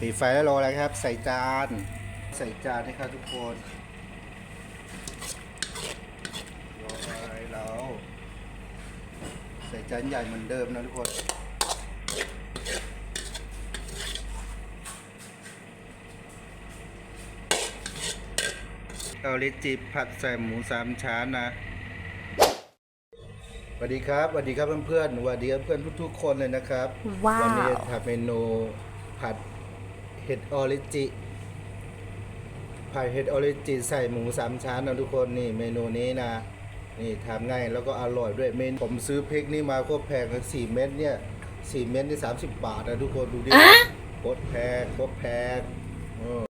ปิดไฟแล้วรออะไรครับ ใส่จาน ใส่จานให้ครับทุกคนรออะไรเราใส่จานใหญ่เหมือนเดิมนะทุกคนเอาลิจิผัดใส่หมูสามชั้นนะสวัสดีครับสวัสดีครับเพื่อนๆสวัสดีครับเพื่อนทุกๆคนเลยนะครับ ว้าว วันนี้จะทำเมนูผัด เห็ดออริจิผัดเห็ดออริจิใส่หมูสามชั้นนะทุกคนนี่เมนูนี้นะ นี่ทำง่ายแล้วก็อร่อยด้วยเมนผมซื้อพริกนี่มาก็แพงกันสี่เม็ดเนี่ยสี่เม็ดนี่สามสิบบาทนะทุกคนดูดิโคตรแพงโคตรแพงเออ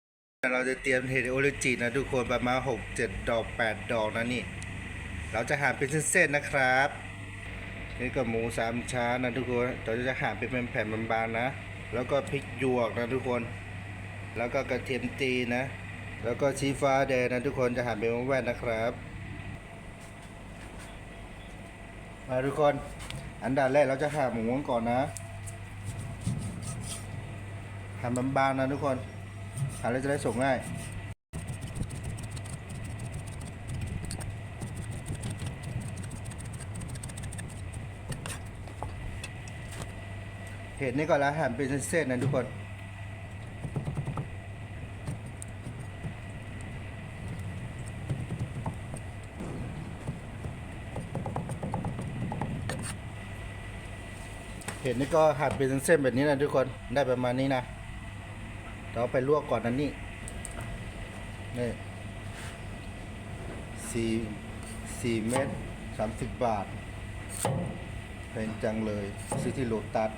เราจะเตรียมเห็ดออริจินะทุกคนประมาณหกเจ็ดดอกแปดดอกนะนี่ เราจะหั่นเป็นเส้นๆนะครับนี่ก็หมูสามชั้นนะทุกคนเราจะหั่นเป็นแผ่นๆบางๆนะ แล้วก็พริกหยวกนะทุกคน แล้วก็กระเทียมจีนะ แล้วก็ชีฟ้าแดงนะทุกคนจะหั่นเป็นแว่นนะครับ มาทุกคน อันดับแรกเราจะหั่นหมูกันก่อนนะหั่นบางๆนะทุกคนหั่นแล้วจะได้ส่งง่ายเห็ดนี่ก่อนแล้วหั่นเป็นเส้นๆนะทุกคน ห็ดนี่ก็หั่นเป็นเส้นๆแบบนี้นะทุกคนได้ประมาณนี้นะเราไปลวกก่อนนะนี่นี่สี่สี่เม็ดสามสิบบาทแพงจังเลยซื้อที่โลตัส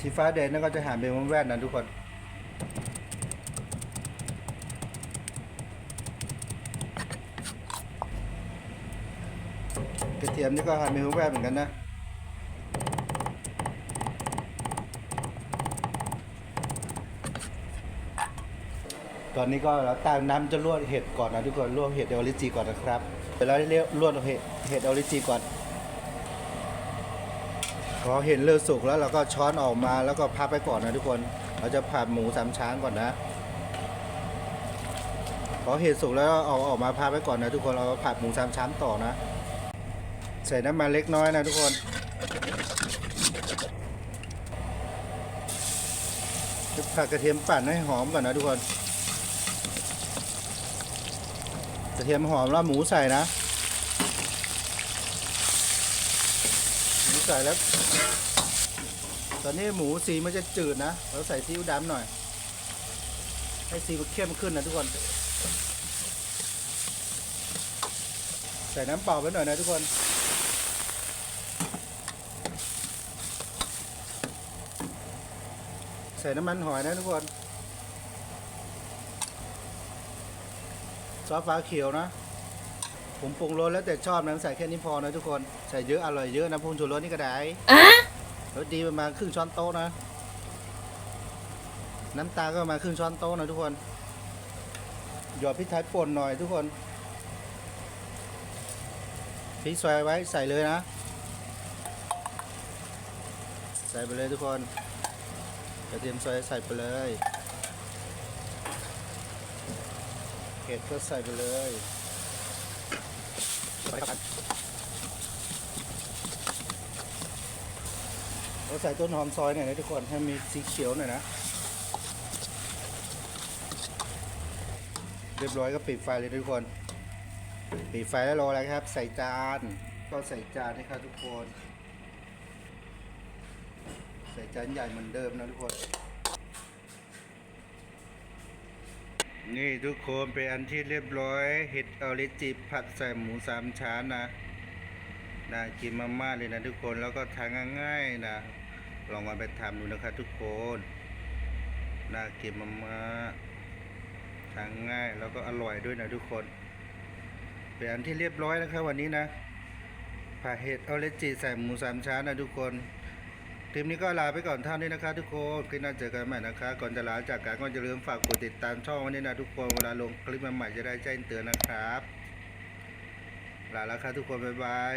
ที่ฟ้าแดงนั่นก็จะหั่นเป็นแว่นๆนะทุกคน กระเทียมนี่ก็หั่นเป็นแว่นๆเหมือนกันนะตอนนี้ก็เราตั้งน้ำจะลวกเห็ดก่อนนะทุกคนลวกเห็ดออริจิก่อนนะครับเดี๋ยวเราเรียกลวกเห็ดเห็ดออริจิก่อนพอเห็นเลือดสุกแล้วเราก็ช้อนออกมาแล้วก็พับไปก่อนนะทุกคน เราจะผัดหมูสามชั้นก่อนนะพอเห็ดสุกแล้วเอาออกมาพับไปก่อนนะทุกคนเราผัดหมูสามชั้นต่อนะ ใส่น้ำมันเล็กน้อยนะทุกคน จะผัดกระเทียมปั่นให้หอมก่อนนะทุกคน กระเทียมหอมแล้วหมูใส่นะหมูใส่แล้ว ตอนนี้หมูสีมันจะจืดนะ เราใส่ซีอิ๊วดำหน่อย ให้สีมันเข้มขึ้นนะทุกคนใส่น้ำเปล่าไปหน่อยนะทุกคน ใส่น้ำมันหอยนะทุกคน ซอสฟ้าเขียวนะ ผมปรุงรสแล้วแต่ชอบนะใส่แค่นี้พอนะทุกคน ใส่เยอะอร่อยเยอะนะพงชูรสนี่ก็ได้รสดีประมาณครึ่งช้อนโต๊ะนะ น้ำตาลก็ประมาณครึ่งช้อนโต๊ะนะทุกคน หยอดพริกไทยป่นหน่อยทุกคนพริกซอยไว้ใส่เลยนะ ใส่ไปเลยทุกคน กระเทียมซอยใส่ไปเลยเห็ดก็ใส่ไปเลยเราใส่ต้นหอมซอยหน่อยนะทุกคนให้มีสีเขียวหน่อยนะ เรียบร้อยก็ปิดไฟเลยทุกคน ปิดไฟแล้วรออะไรครับ ใส่จาน ก็ใส่จานให้ครับทุกคน ส่จานใหญ่เหมือนเดิมนะทุกคน นี่ทุกคนเป็นอันที่เรียบร้อยเห็ดออริจิผัดใส่หมูสามชั้นนะน่ากินมากๆเลยนะทุกคนแล้วก็ทานง่ายๆนะ ลองมาไปทำดูนะครับทุกคนน่ากินมากๆทานง่ายแล้วก็อร่อยด้วยนะทุกคนเป็นอันที่เรียบร้อยนะครับวันนี้นะผัดเห็ดออริจิใส่หมูสามชั้นนะทุกคน คลิปนี้ก็ลาไปก่อนเท่านี้นะคะ ทุกคนคลิปหน้าเจอกันใหม่นะคะ ก่อนจะลาจากการก็อย่าลืมฝากกดติดตามช่องไว้ด้วยนะทุกคนเวลาลงคลิปใหม่ๆจะได้แจ้งเตือนนะครับลาแล้วค่ะทุกคนบ๊ายบาย